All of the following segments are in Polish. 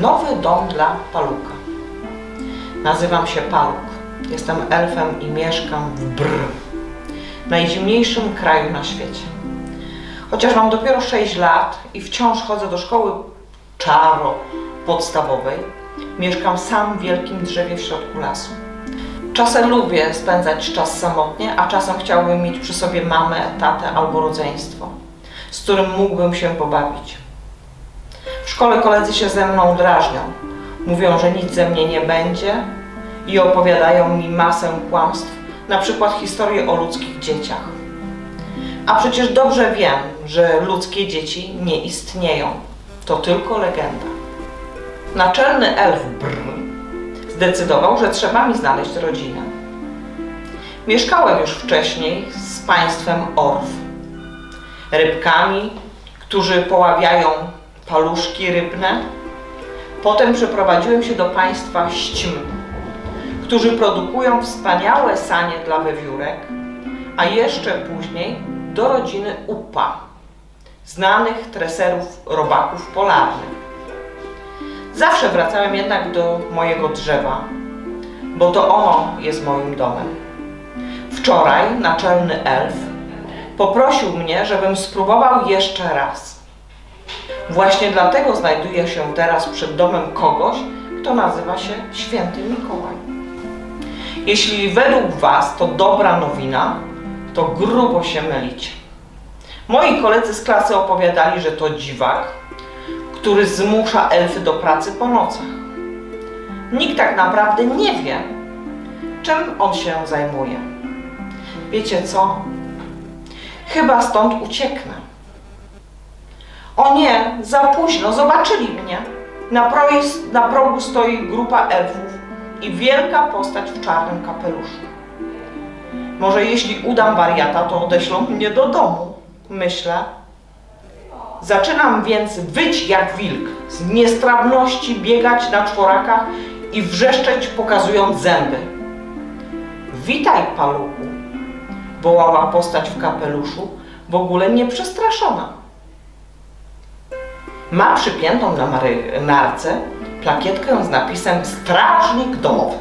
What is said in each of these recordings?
Nowy dom dla Paluka. Nazywam się Paluk. Jestem elfem i mieszkam w Brr, najzimniejszym kraju na świecie. Chociaż mam dopiero 6 lat i wciąż chodzę do szkoły czaro podstawowej, mieszkam sam w wielkim drzewie w środku lasu. Czasem lubię spędzać czas samotnie, a czasem chciałbym mieć przy sobie mamę, tatę albo rodzeństwo, z którym mógłbym się pobawić. W szkole koledzy się ze mną drażnią. Mówią, że nic ze mnie nie będzie i opowiadają mi masę kłamstw, na przykład historię o ludzkich dzieciach. A przecież dobrze wiem, że ludzkie dzieci nie istnieją. To tylko legenda. Naczelny elf Brr zdecydował, że trzeba mi znaleźć rodzinę. Mieszkałem już wcześniej z państwem Orw. Rybkami, którzy poławiają paluszki rybne. Potem przeprowadziłem się do państwa Śćm, którzy produkują wspaniałe sanie dla wewiórek, a jeszcze później do rodziny Upa, znanych treserów robaków polarnych. Zawsze wracałem jednak do mojego drzewa, bo to ono jest moim domem. Wczoraj naczelny elf poprosił mnie, żebym spróbował jeszcze raz. Właśnie dlatego znajduję się teraz przed domem kogoś, kto nazywa się Święty Mikołaj. Jeśli według Was to dobra nowina, to grubo się mylicie. Moi koledzy z klasy opowiadali, że to dziwak, który zmusza elfy do pracy po nocach. Nikt tak naprawdę nie wie, czym on się zajmuje. Wiecie co? Chyba stąd ucieknę. O nie, za późno, zobaczyli mnie. Na, prois, na progu stoi grupa elfów i wielka postać w czarnym kapeluszu. Może jeśli udam wariata, to odeślą mnie do domu, myślę. Zaczynam więc wyć jak wilk, z niestrawności biegać na czworakach i wrzeszczeć pokazując zęby. Witaj, paluchu, wołała postać w kapeluszu, w ogóle nie przestraszona. Ma przypiętą na marynarce plakietkę z napisem Strażnik domowy.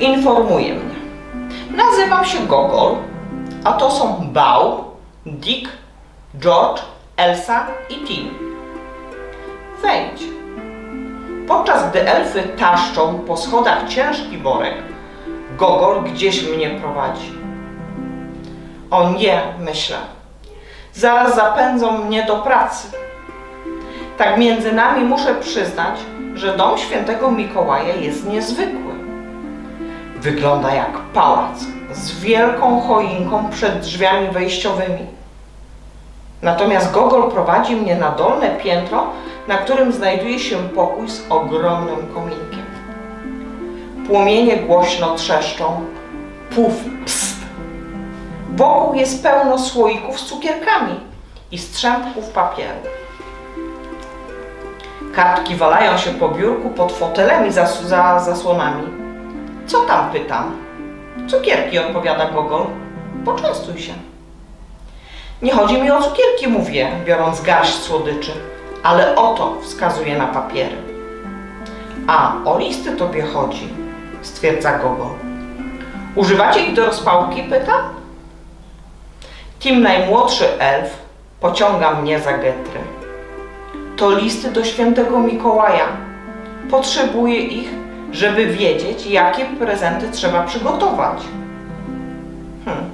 Informuje mnie. Nazywam się Gogol, a to są Bał, Dick, George, Elsa i Tim. Wejdź. Podczas gdy elfy taszczą po schodach ciężki worek, Gogol gdzieś mnie prowadzi. O nie, myślę. Zaraz zapędzą mnie do pracy. Tak między nami muszę przyznać, że dom świętego Mikołaja jest niezwykły. Wygląda jak pałac z wielką choinką przed drzwiami wejściowymi. Natomiast Gogol prowadzi mnie na dolne piętro, na którym znajduje się pokój z ogromnym kominkiem. Płomienie głośno trzeszczą. Puf, pst. Wokół jest pełno słoików z cukierkami i strzępków papieru. Kartki walają się po biurku pod fotelemi za, za zasłonami. Co tam pytam? Cukierki, odpowiada Gogol. Poczęstuj się. Nie chodzi mi o cukierki, mówię, biorąc garść słodyczy, ale oto wskazuje na papiery. A, o listy tobie chodzi, stwierdza Gogol. Używacie ich do rozpałki, pyta? Tim, najmłodszy elf, pociąga mnie za getry. To listy do świętego Mikołaja. Potrzebuję ich, żeby wiedzieć, jakie prezenty trzeba przygotować. Hmm.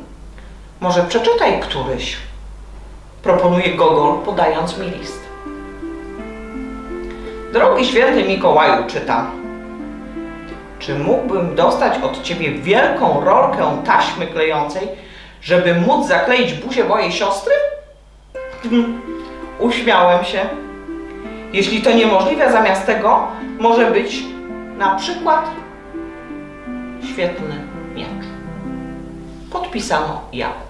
Może przeczytaj któryś, proponuje Gogol, podając mi list. Drogi święty Mikołaju, czytam. Czy mógłbym dostać od ciebie wielką rolkę taśmy klejącej, żeby móc zakleić buzię mojej siostry? Uśmiałem się. Jeśli to niemożliwe, zamiast tego może być na przykład świetny miecz. Podpisano Jakub.